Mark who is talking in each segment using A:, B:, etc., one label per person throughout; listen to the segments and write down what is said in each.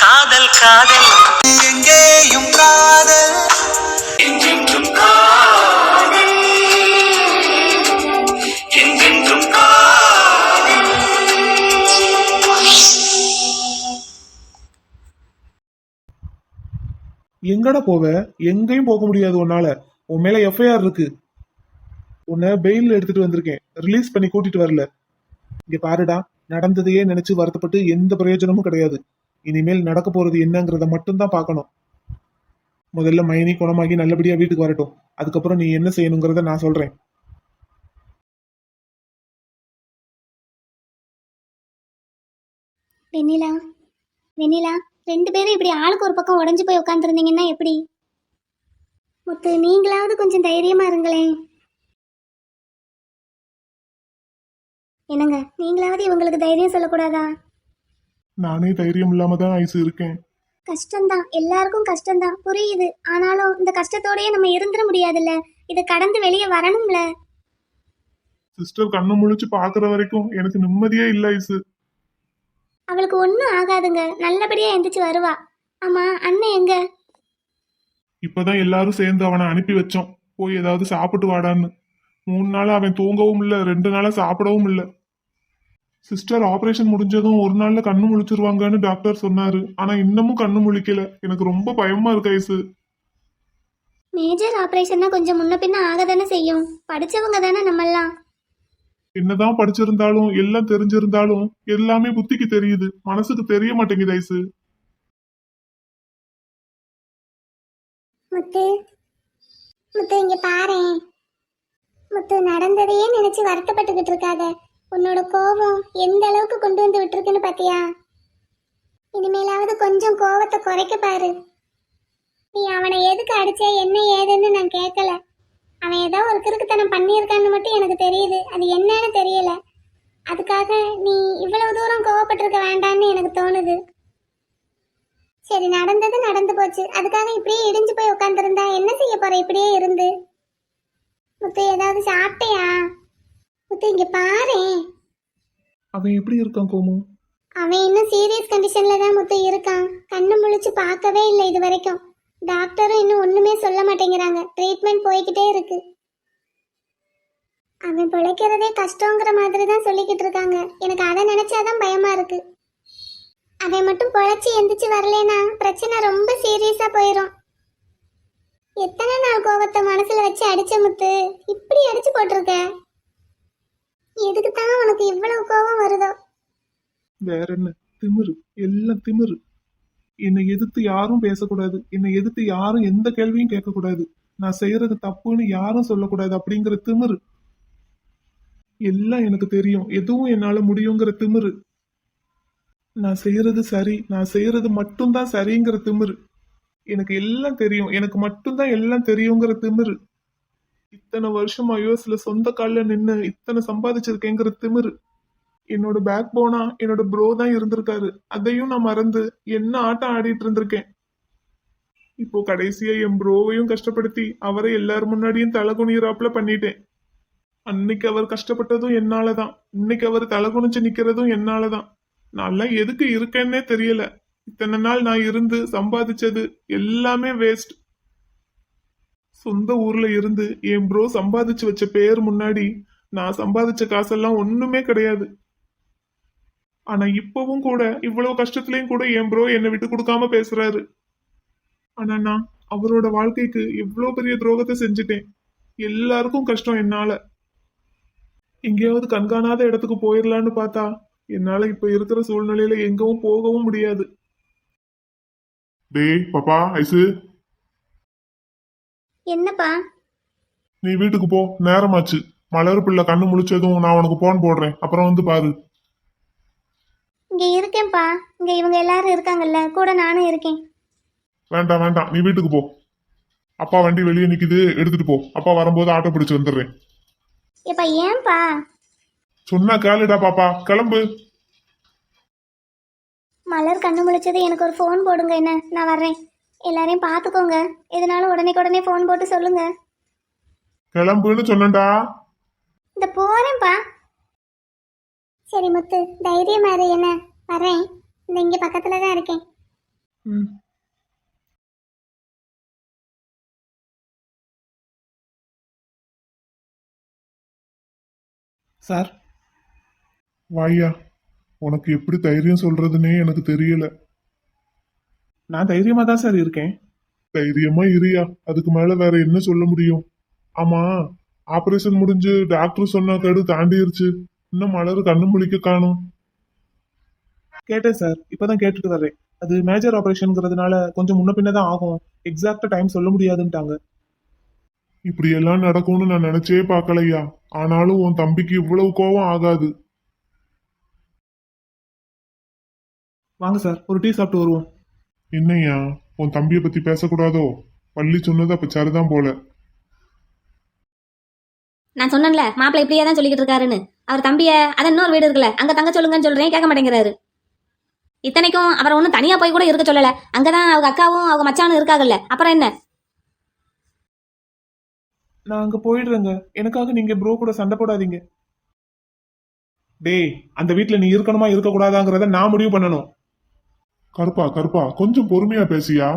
A: காதல் காதல்.
B: எங்கேயும் காதல்.
A: காதல்.
C: எங்கடா போவ? எங்கேயும் போக முடியாது உன்னால. உன் மேல எஃப்ஐஆர் இருக்கு. உன்னை பெயில் எடுத்துட்டு வந்திருக்கேன். ரிலீஸ் பண்ணி கூட்டிட்டு வரல. இங்க பாருடா நடந்ததையே நினைச்சு வருத்தப்பட்டு எந்த பிரயோஜனமும் கிடையாது. இனிமேல் நடக்க போறது என்னங்கிறத மட்டும்தான் பார்க்கணும். முதல்ல மைனி குணமாகி நல்லபடியா வீட்டுக்கு வரட்டும். அதுக்கப்புறம் நீ என்ன செய்யணுங்கிறத நான் சொல்றேன்.
D: வெண்ணிலா வெண்ணிலா ரெண்டு பேரும் இப்படி ஆளுக்கு ஒரு பக்கம் உடஞ்சு போய் உட்காந்துருந்தீங்கன்னா எப்படி? முத்து நீங்களாவது கொஞ்சம் தைரியமா இருங்களேன். என்னங்க நீங்களாவது இவங்களுக்கு தைரியம் சொல்லக்கூடாதா?
C: நானே தைரியம் இல்லாம தான் ஐசு இருக்கேன்.
D: கஷ்டம்தான். எல்லாருக்கும் கஷ்டம்தான். புரியுது. ஆனாலும் இந்த கஷ்டத்தோடயே நம்ம இருந்துட முடியாதுல்ல. இதை கடந்து வெளியே வரணும்ல.
C: சிஸ்டர் கண்ணு முழிச்சு பாக்குற வரைக்கும் எனக்கு நிம்மதியே இல்ல ஐசு.
D: அவளுக்கு ஒன்றும் ஆகாதுங்க. நல்லபடியா எந்திரிச்சு வருவா. ஆமா அண்ணன் எங்க?
C: இப்பதான் எல்லாரும் சேர்ந்து அவனை அனுப்பி வச்சோம். போய் ஏதாவது சாப்பிட்டு வாடான்னு. மூணு நாள் அவன் தூங்கவும் இல்ல ரெண்டு நாளா சாப்பிடவும் இல்ல. சிஸ்டர் ஆபரேஷன் முடிஞ்சதும் ஒரு நாள்ல கண்ணு முழிச்சிருவாங்கன்னு டாக்டர் சொன்னாரு. ஆனா இன்னமும் கண்ணு முழிக்கல. எனக்கு ரொம்ப பயமா இருக்கு ஐசு.
D: மேஜர் ஆப்ரேஷன்னா கொஞ்சம் முன்ன பின்ன ஆக தானே செய்யும். படிச்சவங்க தானே நம்மெல்லாம்.
C: என்னதான் படிச்சிருந்தாலும் எல்லாம் தெரிஞ்சிருந்தாலும் எல்லாமே புத்திக்கு தெரியுது. மனசுக்கு தெரிய மாட்டேங்குது ஐசு.
D: முத்து முத்து இங்க பாரேன். முத்து நடந்ததையே நினைச்சு வருத்தப்பட்டுக்கிட்டு இருக்காத. உன்னோட கோபம் எந்த அளவுக்கு கொண்டு வந்து விட்டுருக்குன்னு பாத்தியா? இனிமேலாவது கொஞ்சம் கோவத்தை குறைக்க பாரு. நீ அவனை எதுக்கு அடிச்ச என்ன ஏதுன்னு நான் கேட்கல அவன் ஏதோ ஒரு கிறுக்குத்தனம் பண்ணியிருக்கான்னு மட்டும் எனக்கு தெரியுது. அது என்னன்னு தெரியல. அதுக்காக நீ இவ்வளவு தூரம் கோவப்பட்டிருக்க வேண்டான்னு எனக்கு தோணுது. சரி நடந்தது நடந்து போச்சு. அதுக்காக இப்படியே இடிஞ்சு போய் உட்காந்துருந்தா என்ன செய்ய போற? இப்படியே இருந்து. முத்து ஏதாவது சாப்பிட்டியா? முத்து இங்க பாரேன்
C: அவன் எப்படி இருக்கான் கோமு?
D: அவன் இன்னும் சீரியஸ் கண்டிஷன்ல தான் முத்து இருக்கான். கண்ணு முழிச்சு பார்க்கவே இல்லை இது வரைக்கும் டாக்டரும் இன்னும் ஒண்ணுமே சொல்ல மாட்டேங்கிறாங்க. ட்ரீட்மெண்ட் போய்கிட்டே இருக்கு. அவன் பிழைக்கிறதே கஷ்டங்கிற மாதிரி தான் சொல்லிக்கிட்டு இருக்காங்க. எனக்கு அதை நினைச்சாதான் பயமா இருக்கு. அவன் மட்டும் பொழைச்சி எந்திரிச்சு வரலேனா பிரச்சனை ரொம்ப சீரியஸா போயிடும் எத்தனை நாள் கோவத்தை மனசுல வச்சு அடிச்ச முத்து? இப்படி அடிச்சு போட்டிருக்க. எதுக்கு தான் உனக்கு இவ்வளவு கோபம் வருதோ?
C: வேற என்ன? திமிரு. எல்லாம் திமிரு. என்னை எதிர்த்து யாரும் பேசக்கூடாது. என்னை எதிர்த்து யாரும் எந்த கேள்வியும் கேட்கக்கூடாது. நான் செய்யறது தப்புன்னு யாரும் சொல்லக்கூடாது அப்படிங்கிற திமிரு. எல்லாம் எனக்கு தெரியும். எதுவும் என்னால முடியுங்கிற திமிரு. நான் செய்யறது சரி. நான் செய்யறது மட்டும்தான் சரிங்கிற திமிரு. எனக்கு எல்லாம் தெரியும். எனக்கு மட்டும்தான் எல்லாம் தெரியுங்கிற திமிரு. இத்தனை வருஷமா யூஎஸ்ல சொந்த காலில் நின்னு இத்தனை சம்பாதிச்சிருக்கேங்கிற திமிரு. என்னோட பேக் போனா என்னோட ப்ரோ தான் இருந்திருக்காரு. அதையும் நான் மறந்து என்ன ஆட்டம் ஆடிட்டு இருந்திருக்கேன். இப்போ கடைசியா என் ப்ரோவையும் கஷ்டப்படுத்தி அவரை எல்லார் முன்னாடியும் தலை குனிகிறாப்புல பண்ணிட்டேன். அன்னைக்கு அவர் கஷ்டப்பட்டதும் என்னாலதான் இன்னைக்கு அவர் தலை குனிச்சு நிக்கிறதும் என்னாலதான் நான்லாம் எதுக்கு இருக்கேன்னே தெரியல. இத்தனை நாள் நான் இருந்து சம்பாதிச்சது எல்லாமே வேஸ்ட் சொந்த ஊர்ல இருந்து என் ப்ரோ சம்பாதிச்சு வச்ச பேர் முன்னாடி நான் சம்பாதிச்ச காசெல்லாம் ஒண்ணுமே கிடையாது. ஆனா இப்பவும் கூட இவ்வளவு கஷ்டத்துலயும் கூட என் ப்ரோ என்னை விட்டு கொடுக்காம பேசுறாரு. ஆனா நான் அவரோட வாழ்க்கைக்கு இவ்வளவு பெரிய துரோகத்தை செஞ்சுட்டேன். எல்லாருக்கும் கஷ்டம் என்னால. எங்கேயாவது கண்காணாத இடத்துக்கு போயிடலான்னு பார்த்தா என்னால இப்ப இருக்கிற சூழ்நிலையில எங்கவும் போகவும் முடியாது. டேய் பாப்பா ஐசு.
D: என்னப்பா?
C: நீ வீட்டுக்கு போ நேரமாச்சு. மலர் பிள்ளை கண்ணு முழிச்சதும் நான் உனக்கு போன் போடுறேன். அப்புறம் வந்து பாரு.
D: இங்க இருக்கேன்ப்பா. இங்க இவங்க எல்லாரும் இருக்காங்கல்ல கூட நானும் இருக்கேன்.
C: வேண்டாம் வேண்டாம். நீ வீட்டுக்கு போ. அப்பா வண்டி வெளியே நிக்குது எடுத்துட்டு போ. அப்பா வரும்போது ஆட்டோ பிடிச்சு வந்துடுறேன்.
D: எப்பா ஏன்பா?
C: சொன்னா கேளுடா பாப்பா. கிளம்பு.
D: மலர் கண்ணு முழிச்சது எனக்கு ஒரு ஃபோன் போடுங்க என்ன? நான் வர்றேன். எல்லாரையும் பார்த்துக்கோங்க. எதனாலும் உடனே உடனே ஃபோன் போட்டு சொல்லுங்க.
C: கிளம்புன்னு சொன்னேன்டா.
D: இந்த போறேன்ப்பா. சரி முத்து தைரியமா இரு என்ன? வரேன் இந்த இங்க பக்கத்துல தான் இருக்கேன்.
C: ம். சார்.
E: வாய்யா உனக்கு எப்படி தைரியம் சொல்றதுன்னே எனக்கு தெரியல.
C: நான் தைரியமா தான் சார் இருக்கேன்.
E: தைரியமா இரியா அதுக்கு மேல வேற என்ன சொல்ல முடியும்? ஆமா ஆபரேஷன் முடிஞ்சு டாக்டர் சொன்ன கடு தாண்டிருச்சு. இன்னும் மலர் கண்ணு முழிக்க காணும்.
C: கேட்டேன் சார். இப்பதான் கேட்டுட்டு வர்றேன் அது மேஜர் ஆபரேஷன்ங்கிறதுனால கொஞ்சம் முன்ன பின்ன தான் ஆகும். எக்ஸாக்டா டைம் சொல்ல முடியாதுன்ட்டாங்க.
E: இப்படி எல்லாம் நடக்கும்னு நான் நினைச்சே பார்க்கலையா? ஆனாலும் உன் தம்பிக்கு இவ்வளவு கோவம் ஆகாது.
C: வாங்க சார் ஒரு டீ சாப்பிட்டு வருவோம்.
E: என்னய்யா உன் தம்பிய பத்தி பேசக்கூடாதோ? பள்ளி சொன்னது அப்ப சரிதான் போல.
F: நான் சொன்னேன்ல மாப்பிள்ளை இப்படியே தான் சொல்லிக்கிட்டு இருக்காருன்னு. அவர் தம்பிய அதான் இன்னொரு வீடு இருக்குல்ல அங்க தங்க சொல்லுங்கன்னு சொல்றேன் கேட்க மாட்டேங்கிறாரு. இத்தனைக்கும் அவர் ஒன்றும் தனியா போய் கூட இருக்க சொல்லல. அங்கதான் அவங்க அக்காவும் அவங்க மச்சானும் இருக்காங்கல்ல அப்புறம் என்ன?
C: நான் அங்க போயிடுறேங்க. எனக்காக நீங்க ப்ரோ கூட சண்டை போடாதீங்க. டேய் அந்த வீட்ல நீ இருக்கணுமா இருக்க கூடாதாங்கிறத நான் முடிவு பண்ணணும்.
E: கருப்பா கருப்பா கொஞ்சம் பொறுமையா பேசியா?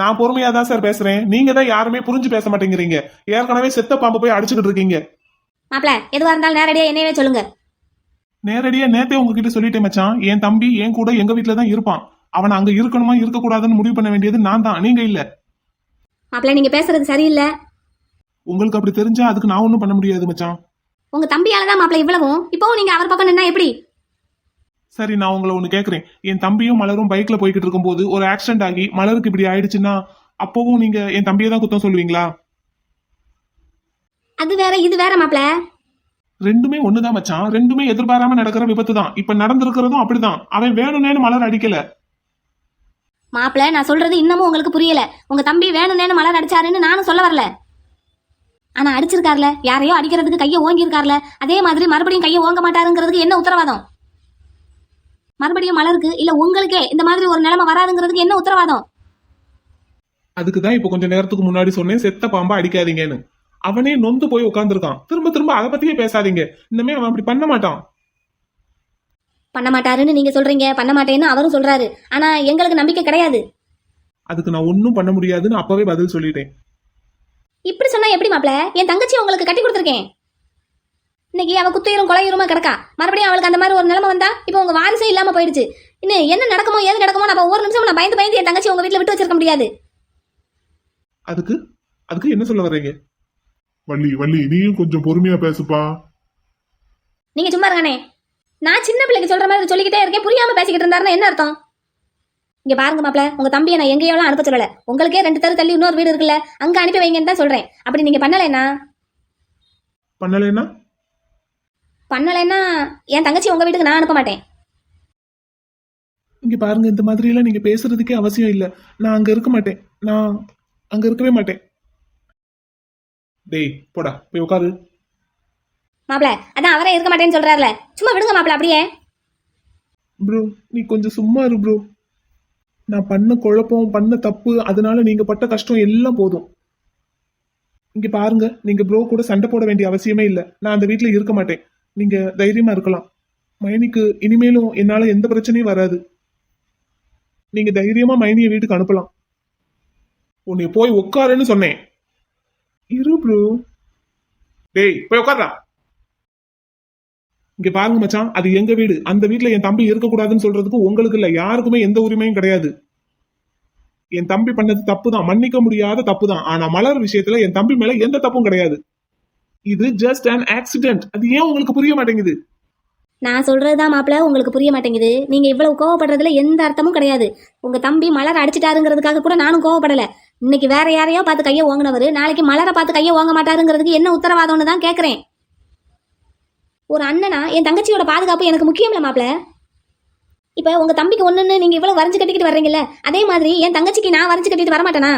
C: நான் பொறுமையா தான் சார் பேசுறேன். நீங்க தான் யாருமே புரிஞ்சு பேச மாட்டேங்கிறீங்க. ஏற்கனவே செத்த பாம்பு போய் அடிச்சுக்கிட்டு இருக்கீங்க.
F: மாப்பிள்ள எதுவா இருந்தாலும் நேரடியா என்னையவே சொல்லுங்க.
C: நேரடியா நேத்தே உங்ககிட்ட சொல்லிட்டேன் மச்சான். என் தம்பி என் கூட எங்க வீட்ல தான் இருப்பான். அவன் அங்க இருக்கணுமா இருக்க கூடாதுன்னு முடிவு பண்ண வேண்டியது நான் தான். நீங்க இல்ல.
F: மாப்பிள்ள நீங்க பேசுறது சரியில்லை.
C: உங்களுக்கு அப்படி தெரிஞ்சா அதுக்கு நான் ஒண்ணும் பண்ண முடியாது மச்சான்.
F: உங்க தம்பியால தான் மாப்பிள்ள இவ்வளவும். இப்போவும் நீங்க அவர் பக்கம் நின்னா எப்படி?
C: சரி நான் உங்களை ஒண்ணு கேக்குறேன். என் தம்பியும் மலரும் பைக்ல போய்கிட்டு இருக்கும்போது ஒரு ஆக்சிடென்ட் ஆகி மலருக்கு இப்படி ஆயிடுச்சுன்னா அப்பவும் நீங்க என் தம்பியை தான் குத்தம் சொல்லுவீங்களா?
F: அது வேற இது வேற மாப்பிள்ள
C: ரெண்டுமே ஒண்ணுதான் மச்சான். ரெண்டுமே எதிர்பாராம நடக்கிற விபத்து தான். இப்ப நடந்திருக்கிறதும் அப்படிதான். அவன் வேணும்னேன்னு மலர் அடிக்கல.
F: மாப்பிள்ள நான் சொல்றது இன்னமும் உங்களுக்கு புரியல. உங்க தம்பி வேணும்னு மலர் அடிச்சாருன்னு நானும் சொல்ல வரல. ஆனா அடிச்சிருக்காருல. யாரையோ அடிக்கிறதுக்கு கையை ஓங்கி இருக்காருல அதே மாதிரி மறுபடியும் கையை ஓங்க மாட்டாருங்கிறதுக்கு என்ன உத்தரவாதம்? மறுபடியும் மலருக்கு இல்ல உங்களுக்கே இந்த மாதிரி ஒரு நிலைமை வராதுங்கிறதுக்கு என்ன உத்தரவாதம்?
C: அதுக்கு தான் இப்ப கொஞ்ச நேரத்துக்கு முன்னாடி சொன்னேன் செத்த பாம்பா அடிக்காதீங்கன்னு. அவனே நொந்து போய் உட்காந்துருக்கான் திரும்ப திரும்ப அதை பத்தியே பேசாதீங்க. இன்னமே அவன் அப்படி பண்ண மாட்டான்.
F: பண்ண மாட்டாருன்னு நீங்க சொல்றீங்க. பண்ண மாட்டேன்னு அவரும் சொல்றாரு. ஆனா எங்களுக்கு நம்பிக்கை கிடையாது.
C: அதுக்கு நான் ஒன்னும் பண்ண முடியாதுன்னு அப்பவே பதில் சொல்லிட்டேன்.
F: இப்படி சொன்னா எப்படி மாப்ள என் தங்கச்சி உங்களுக்கு கட்டி கொடுத்துருக்கேன். இன்னைக்கு அவ குத்துயிரும் கொலையுருமா கிடக்கா? மறுபடியும் அவளுக்கு அந்த மாதிரி ஒரு நிலைமை வந்தா இப்போ உங்க வாரிசே இல்லாம போயிடுச்சு. இன்னும் என்ன நடக்குமோ ஏது நடக்குமோ நான் ஒவ்வொரு நிமிஷம் நான் பயந்து பயந்து என் தங்கச்சி உங்க வீட்டுல விட்டு வச்சிருக்க முடியாது.
C: அதுக்கு? அதுக்கு என்ன சொல்ல வர்றீங்க?
E: வள்ளி வள்ளி நீயும் கொஞ்சம் பொறுமையா பேசுப்பா.
F: நீங்க சும்மா இருக்கானே நான் சின்ன பிள்ளைக்கு சொல்ற மாதிரி சொல்லிக்கிட்டே இருக்கேன் புரியாம பேசிக்கிட்டு இருந்தாருன்னா என்ன அர்த்தம்? இங்க பாருங்க மாப்ள உங்க தம்பியை நான் எங்கேயோலாம் அனுப்ப சொல்லல. உங்களுக்கே ரெண்டு தெரு தள்ளி இன்னொரு வீடு இருக்குல்ல அங்க அனுப்பி வைங்கன்னு தான் சொல்றேன். அப்படி நீங்க பண்ணலைன்னா?
C: பண்ணலைன்னா?
F: பண்ணலைன்னா என் தங்கச்சி உங்க வீட்டுக்கு நான் அனுப்ப மாட்டேன்
C: இங்க பாருங்க இந்த மாதிரி எல்லாம் நீங்க பேசுறதுக்கே அவசியம் இல்ல. நான் அங்க இருக்க மாட்டேன். நான் அங்க இருக்கவே மாட்டேன். டேய் போடா போய் உட்காரு
F: மாப்ள அதான் அவரே இருக்க மாட்டேன்னு சொல்றாருல. சும்மா விடுங்க மாப்ள அப்படியே.
C: ப்ரோ நீ கொஞ்சம் சும்மா இரு ப்ரோ. நான் பண்ண குழப்பம் பண்ண தப்பு அதனால நீங்க பட்ட கஷ்டம் எல்லாம் போதும். இங்க பாருங்க நீங்க ப்ரோ கூட சண்டை போட வேண்டிய அவசியமே இல்ல. நான் அந்த வீட்ல இருக்க மாட்டேன். நீங்க தைரியமா இருக்கலாம். மைனிக்கு இனிமேலும் என்னால எந்த பிரச்சனையும் வராது. நீங்க தைரியமா மைனிய வீட்டுக்கு அனுப்பலாம். உன்னை போய் உட்காருன்னு சொன்னேன். இரு ப்ரோ டேய் போய் உட்கார்றா. இங்க பாருங்க மச்சான் அது எங்க வீடு? அந்த வீட்டுல என் தம்பி இருக்கக்கூடாதுன்னு சொல்றதுக்கு உங்களுக்கு இல்ல யாருக்குமே எந்த உரிமையும் கிடையாது. என் தம்பி பண்ணது தப்பு தான் மன்னிக்க முடியாத தப்பு தான் ஆனா மலர் விஷயத்துல என் தம்பி மேல எந்த தப்பும் கிடையாது. இது ஜஸ்ட் அன் ஆக்சிடென்ட் அது ஏன் உங்களுக்கு புரிய மாட்டேங்குது?
F: நான் சொல்றதுதான் மாப்பிள்ள உங்களுக்கு புரிய மாட்டேங்குது. நீங்க இவ்வளவு கோவப்படுறதுல எந்த அர்த்தமும் கிடையாது. உங்க தம்பி மலர் அடிச்சிட்டாருங்கிறதுக்காக கூட நானும் கோவப்படல. இன்னைக்கு வேற யாரையோ பார்த்து கையை ஓங்கினவர் நாளைக்கு மலரை பார்த்து கையை ஓங்க மாட்டாருங்கிறதுக்கு என்ன உத்தரவாதம்னு தான் கேக்குறேன். ஒரு அண்ணனா என் தங்கச்சியோட பாதுகாப்பு எனக்கு முக்கியம் இல்ல மாப்பிள்ள இப்ப உங்க தம்பிக்கு ஒண்ணுன்னு நீங்க இவ்வளவு வரைஞ்சு கட்டிக்கிட்டு வர்றீங்கல்ல அதே மாதிரி என் தங்கச்சிக்கு நான் வரைஞ்சு கட்டிட்டு வரமாட்டேனா?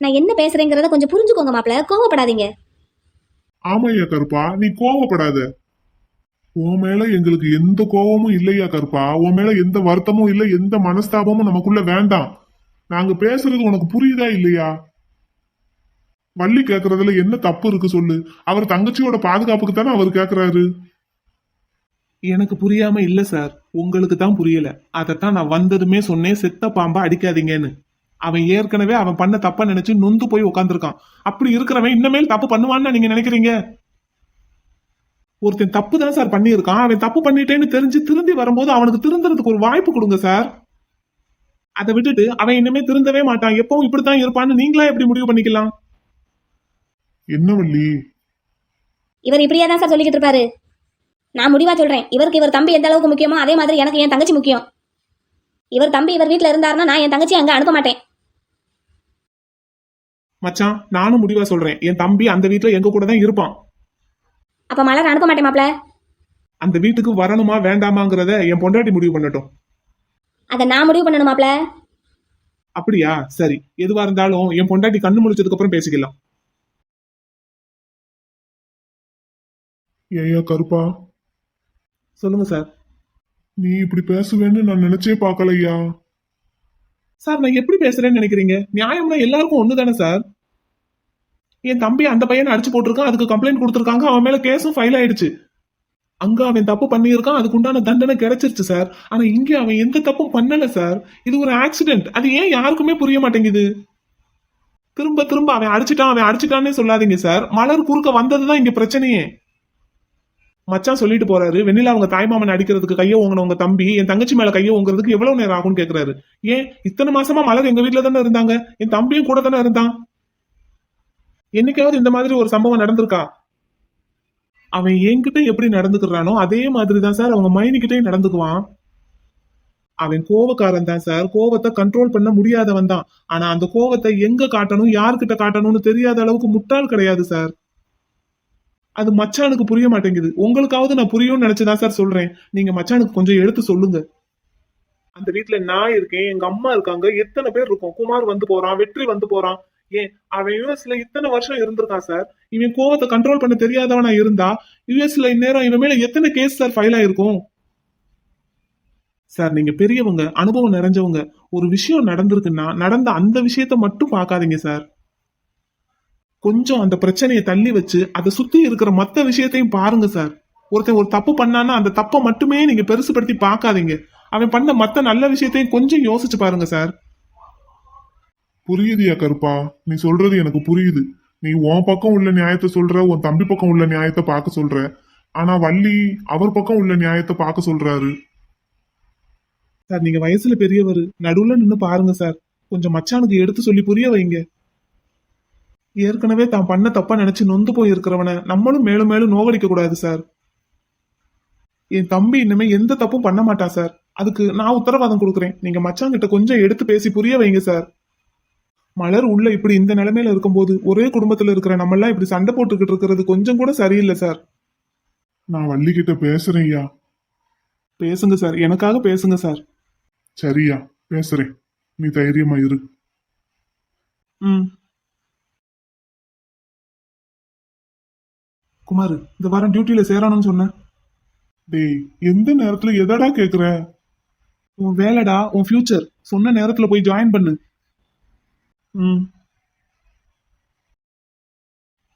F: நான் என்ன பேசுறேங்கிறத கொஞ்சம் புரிஞ்சுக்கோங்க மாப்பிள்ள கோவப்படாதீங்க.
E: ஆமாய்யா கருப்பா நீ கோவப்படாத. உன் மேல எங்களுக்கு எந்த கோவமும் இல்லையா கருப்பா? உன் மேல எந்த வருத்தமும் இல்ல எந்த மனஸ்தாபமும் நமக்குள்ள வேண்டாம். நாங்க பேசுறது உனக்கு புரியுதா இல்லையா? வள்ளி கேக்குறதுல என்ன தப்பு இருக்கு சொல்லு. அவர் தங்கச்சியோட பாதுகாப்புக்கு தானே அவர் கேக்குறாரு?
C: எனக்கு புரியாம இல்ல சார். உங்களுக்கு தான் புரியல. அதைத்தான் நான் வந்ததுமே சொன்னேன் செத்த பாம்பா அடிக்காதீங்கன்னு. அவன் ஏற்கனவே அவன் பண்ண தப்பா நினைச்சு நொந்து போய் உட்காந்துருக்கான் அப்படி இருக்கிறவன் இன்னமேல் தப்பு பண்ணுவான்னு நீங்க நினைக்கிறீங்க? ஒருத்தன் தப்பு தான் சார் பண்ணியிருக்கான். அவன் தப்பு பண்ணிட்டேன்னு தெரிஞ்சு திருந்தி வரும்போது அவனுக்கு திருந்துறதுக்கு ஒரு வாய்ப்பு கொடுங்க சார். அதை விட்டுட்டு அவன் இனிமே திருந்தவே மாட்டான். எப்பவும் இப்படித்தான் இருப்பான்னு நீங்களா எப்படி முடிவு பண்ணிக்கலாம்?
E: என்ன வள்ளி?
F: இவர் இப்படியே தான் சார் சொல்லிக்கிட்டு இருப்பாரு? நான் முடிவா சொல்றேன். இவருக்கு இவர் தம்பி எந்த அளவுக்கு முக்கியமோ அதே மாதிரி எனக்கு என் தங்கச்சி முக்கியம். இவர் தம்பி இவர் வீட்டில் இருந்தாருன்னா நான் என் தங்கச்சி அங்கே அனுப்ப மாட்டேன்.
C: மச்சான் நானும் முடிவா சொல்றேன். என் தம்பி அந்த வீட்டுல எங்க கூட தான் இருப்பான்.
F: அப்போ மலர் அனுப்ப மாட்டேன் மாப்ள
C: அந்த வீட்டுக்கு வரணுமா வேண்டாமாங்கிறத என் பொண்டாட்டி முடிவு பண்ணட்டும்.
F: அதை நான் முடிவு பண்ணணும் மாப்ள
C: அப்படியா? சரி. எதுவா இருந்தாலும் என் பொண்டாட்டி கண்ணு முழிச்சதுக்கு அப்புறம் பேசிக்கலாம்.
E: ஏயா கருப்பா.
C: சொல்லுங்க சார்.
E: நீ இப்படி பேசுவேன்னு நான் நினைச்சே பார்க்கலையா?
C: சார் நான் எப்படி பேசுறேன்னு நினைக்கிறீங்க? நியாயம்னா எல்லாருக்கும் ஒண்ணு தானே சார்? என் தம்பி அந்த பையனை அடிச்சு போட்டிருக்கான் அதுக்கு கம்ப்ளைண்ட் கொடுத்துருக்காங்க அவன் மேல கேஸும் ஃபைல் ஆயிடுச்சு. அங்க அவன் தப்பு பண்ணியிருக்கான் அதுக்கு உண்டான தண்டனை கிடைச்சிருச்சு சார் ஆனா இங்க அவன் எந்த தப்பும் பண்ணல சார் இது ஒரு ஆக்சிடென்ட் அது ஏன் யாருக்குமே புரிய மாட்டேங்குது? திரும்ப திரும்ப அவன் அடிச்சிட்டான் அவன் அடிச்சிட்டான்னே சொல்லாதீங்க சார் மலர் குறுக்க வந்ததுதான் இங்க பிரச்சனையே. மச்சான் சொல்லிட்டு போறாரு வெண்ணிலா அவங்க தாய்மாமன் அடிக்கிறதுக்கு கையை ஓங்கின உங்க தம்பி என் தங்கச்சி மேல கையை ஓங்குறதுக்கு எவ்வளவு நேரம் ஆகும்னு கேக்குறாரு. ஏன்? இத்தனை மாசமா மலர் எங்க வீட்டுல தானே இருந்தாங்க? என் தம்பியும் கூட தானே இருந்தான்? என்னைக்காவது இந்த மாதிரி ஒரு சம்பவம் நடந்திருக்கா? அவன் என்கிட்ட எப்படி நடந்துக்கிறானோ அதே மாதிரி தான் சார் அவங்க மைனிக்கிட்டையும் நடந்துக்குவான். அவன் கோவக்காரன் தான் சார். கோவத்தை கண்ட்ரோல் பண்ண முடியாதவன் தான். ஆனா அந்த கோவத்தை எங்க காட்டணும் யார்கிட்ட காட்டணும்னு தெரியாத அளவுக்கு முட்டாள் கிடையாது சார். அது மச்சானுக்கு புரிய மாட்டேங்குது. உங்களுக்காவது நான் புரியும்னு நினைச்சுதான் சார் சொல்றேன். நீங்க மச்சானுக்கு கொஞ்சம் எடுத்து சொல்லுங்க. அந்த வீட்டுல நான் இருக்கேன் எங்க அம்மா இருக்காங்க எத்தனை பேர் இருக்கோம்? குமார் வந்து போறான் வெற்றி வந்து போறான். ஏன் அவன் யூஎஸ்ல இத்தனை வருஷம் இருந்திருக்கான் சார் இவன் கோவத்தை கண்ட்ரோல் பண்ண தெரியாதவனா இருந்தா யூஎஸ்ல இந்நேரம் இவன் மேல எத்தனை கேஸ் சார் ஃபைல் ஆயிருக்கும்? சார் நீங்க பெரியவங்க அனுபவம் நிறைஞ்சவங்க ஒரு விஷயம் நடந்திருக்குன்னா நடந்த அந்த விஷயத்த மட்டும் பார்க்காதீங்க சார் கொஞ்சம் அந்த பிரச்சனையை தள்ளி வச்சு அதை சுத்தி இருக்கிற மத்த விஷயத்தையும் பாருங்க சார் ஒருத்தன் ஒரு தப்பு பண்ணான்னா அந்த தப்பை மட்டுமே நீங்க பெருசுபடுத்தி பார்க்காதீங்க. அவன் பண்ண மத்த நல்ல விஷயத்தையும் கொஞ்சம் யோசிச்சு பாருங்க சார்
E: புரியுதுயா கருப்பா? நீ சொல்றது எனக்கு புரியுது. நீ உன் பக்கம் உள்ள நியாயத்தை சொல்ற உன் தம்பி பக்கம் உள்ள நியாயத்தை பார்க்க சொல்ற. ஆனா வள்ளி அவர் பக்கம் உள்ள நியாயத்தை பார்க்க சொல்றாரு.
C: சார் நீங்க வயசுல பெரியவர் நடுவுல நின்னு பாருங்க சார். கொஞ்சம் மச்சானுக்கு எடுத்து சொல்லி புரிய வைங்க. ஏற்கனவே தான் பண்ண தப்பா நினைச்சு நொந்து போய் இருக்கிறவனை நம்மளும் மேலும் மேலும் நோகடிக்க கூடாது சார். என் தம்பி இனிமே எந்த தப்பும் பண்ண மாட்டான் சார். அதுக்கு நான் உத்தரவாதம் கொடுக்குறேன். நீங்க மச்சான் கிட்ட கொஞ்சம் எடுத்து பேசி புரிய வைங்க சார். மலர் உள்ள இப்படி இந்த நிலைமையில இருக்கும்போது ஒரே குடும்பத்துல இருக்கிற நம்ம எல்லாம் இப்படி சண்டை போட்டுக்கிட்டு இருக்கிறது கொஞ்சம் கூட சரியில்லை சார்.
E: நான் வள்ளி கிட்ட பேசுறேன்யா
C: பேசுங்க சார். எனக்காக பேசுங்க சார்.
E: சரியா? பேசுறேன். நீ தைரியமா இரு.
C: ம். குமார் இந்த வாரம் டியூட்டியில சேரணும்னு சொன்னேன்.
E: டேய் எந்த நேரத்துல எதடா கேக்குற?
C: உன் வேலைடா உன் ஃபியூச்சர் சொன்ன நேரத்துல போய் ஜாயின் பண்ணு. ம்.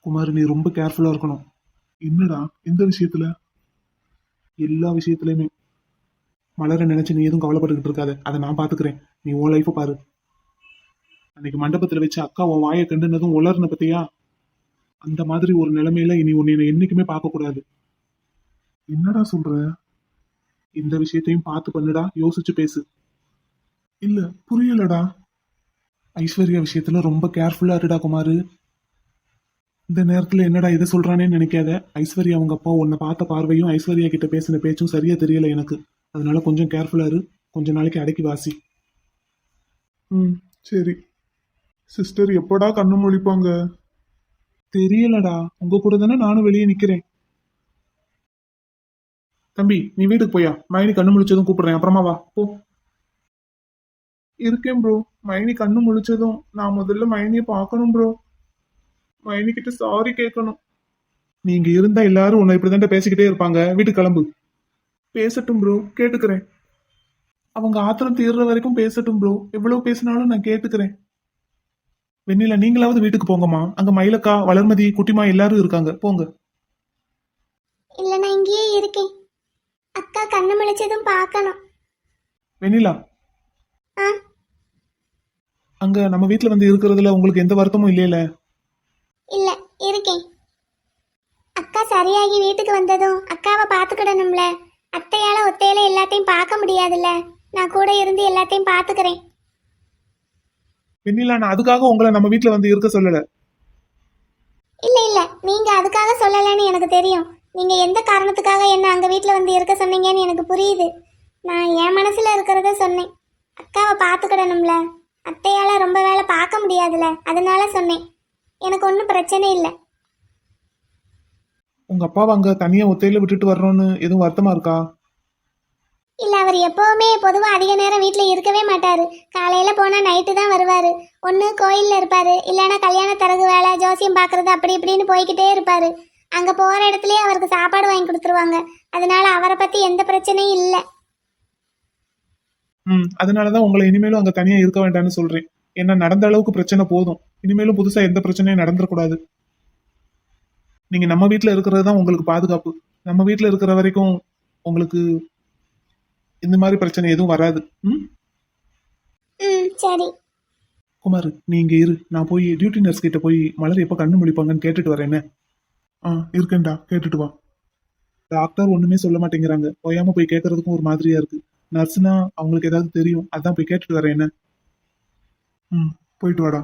C: குமார் நீ ரொம்ப கேர்ஃபுல்லா இருக்கணும்.
E: என்னடா எந்த விஷயத்துல?
C: எல்லா விஷயத்துலயுமே. மலரை நினைச்சு நீ எதுவும் கவலைப்பட்டுக்கிட்டு இருக்காத. அதை நான் பாத்துக்கிறேன். நீ உன் லைஃப பாரு. அன்னைக்கு மண்டபத்துல வச்சு அக்கா உன் வாயை கண்டுனதும் உலர்ன பத்தியா? அந்த மாதிரி ஒரு நிலைமையில இனி உன்னை என்னைக்குமே பார்க்க கூடாது
E: என்னடா சொல்ற?
C: இந்த விஷயத்தையும் பார்த்து பண்ணுடா. யோசிச்சு பேசு.
E: இல்ல புரியலடா.
C: ஐஸ்வர்யா விஷயத்துல ரொம்ப கேர்ஃபுல்லா இருடா குமாரு. இந்த நேரத்துல என்னடா இதை சொல்றானேன்னு நினைக்காத. ஐஸ்வர்யா அவங்க அப்பா உன்னை பார்த்த பார்வையும் ஐஸ்வர்யா கிட்ட பேசின பேச்சும் சரியா தெரியல எனக்கு. அதனால கொஞ்சம் கேர்ஃபுல்லா இரு. கொஞ்ச நாளைக்கு அடக்கி வாசி.
E: ம் சரி. சிஸ்டர் எப்படா கண்ணு முழிப்பாங்க?
C: தெரியலடா. உங்க கூட தானே நானும் வெளியே நிக்கிறேன். தம்பி நீ வீட்டுக்கு போயா? மைனி கண்ணு முழிச்சதும் கூப்பிடுறேன். அப்புறமா வா. போ. இருக்கேன் ப்ரோ மைனி கண்ணு முழிச்சதும் நான் முதல்ல மைனியை பார்க்கணும் ப்ரோ மைனி கிட்ட சாரி கேட்கணும். நீங்க இருந்தா எல்லாரும் உன்னை இப்படி பேசிக்கிட்டே இருப்பாங்க. வீட்டுக்கு கிளம்பு. பேசட்டும் ப்ரோ கேட்டுக்கிறேன். அவங்க ஆத்திரம் தீர்ற வரைக்கும் பேசட்டும் ப்ரோ எவ்வளவு பேசினாலும் நான் கேட்டுக்கிறேன். வெண்ணிலா நீங்களாவது வீட்டுக்கு போங்கம்மா. அங்க மயிலக்கா வளர்மதி குட்டிமா எல்லாரும் இருக்காங்க. போங்க.
D: இல்ல நான் இங்கேயே இருக்கேன். அக்கா கண்ணு முழிச்சதும் பார்க்கணும்.
C: வெண்ணிலா அங்க நம்ம வீட்ல வந்து இருக்கிறதுல உங்களுக்கு எந்த வருத்தமும் இல்லையில?
D: இல்ல இருக்கேன். அக்கா சரியாகி வீட்டுக்கு வந்ததும் அக்காவை பார்த்துக்கிடணும்ல. அத்தையால ஒத்தையில எல்லாத்தையும் பார்க்க முடியாதுல்ல. நான் கூட இருந்து எல்லாத்தையும் பார்த்துக்கிறேன்.
C: வெண்ணிலா நான் அதுக்காக உங்களை நம்ம வீட்ல வந்து இருக்க சொல்லல.
D: இல்ல இல்ல. நீங்க அதுக்காக சொல்லலைன்னு எனக்கு தெரியும். நீங்க எந்த காரணத்துக்காக என்ன அங்க வீட்ல வந்து இருக்க சொன்னீங்கன்னு எனக்கு புரியுது. நான் என் மனசுல இருக்கிறத சொன்னேன். அக்காவை பார்த்துக்கிடணும்ல அத்தையால ரொம்ப வேலை பார்க்க முடியாதுல்ல அதனால சொன்னேன். எனக்கு ஒன்றும் பிரச்சனை இல்லை.
C: உங்க அப்பாவை அங்க தனியா ஒத்தையில விட்டுட்டு வர்றோன்னு எதுவும் வருத்தமா இருக்கா?
D: இல்ல அவர் எப்பவுமே பொதுவா அதிக நேரம் வீட்ல இருக்கவே மாட்டாரு. காலையில போனா நைட்டு தான் வருவாரு. ஒண்ணு கோயில்ல இருப்பாரு. இல்லைன்னா கல்யாண தரகு வேலை ஜோசியம் பாக்குறது அப்படி இப்படின்னு போய்கிட்டே இருப்பாரு. அங்க போற இடத்துலயே அவருக்கு சாப்பாடு வாங்கி கொடுத்துருவாங்க. அதனால அவரை பத்தி எந்த பிரச்சனையும் இல்லை.
C: ம் அதனாலதான் உங்களை இனிமேலும் அங்க தனியா இருக்க வேண்டாம்னு சொல்றேன். ஏன்னா நடந்த அளவுக்கு பிரச்சனை போதும். இனிமேலும் புதுசா எந்த பிரச்சனையும் நடந்துடக்கூடாது. நீங்க நம்ம வீட்ல இருக்கிறது தான் உங்களுக்கு பாதுகாப்பு. நம்ம வீட்ல இருக்கிற வரைக்கும் உங்களுக்கு இந்த மாதிரி பிரச்சனை எதுவும் வராது.
D: ம்? சரி.
C: குமார் நீ இங்க இரு. நான் போய் டியூட்டி நர்ஸ் கிட்ட போய் மலர் எப்ப கண்ணு முழிப்பாங்கன்னு கேட்டுட்டு வரேன் என்ன? ஆ இருக்கேன்டா. கேட்டுட்டு வா. டாக்டர் ஒண்ணுமே சொல்ல மாட்டேங்கிறாங்க. ஓயாம போய் கேட்கறதுக்கும் ஒரு மாதிரியா இருக்கு. நர்ஸ்னா அவங்களுக்கு ஏதாவது தெரியும். அதான் போய் கேட்டுட்டு வரேன் என்ன? ம் போயிட்டு வாடா.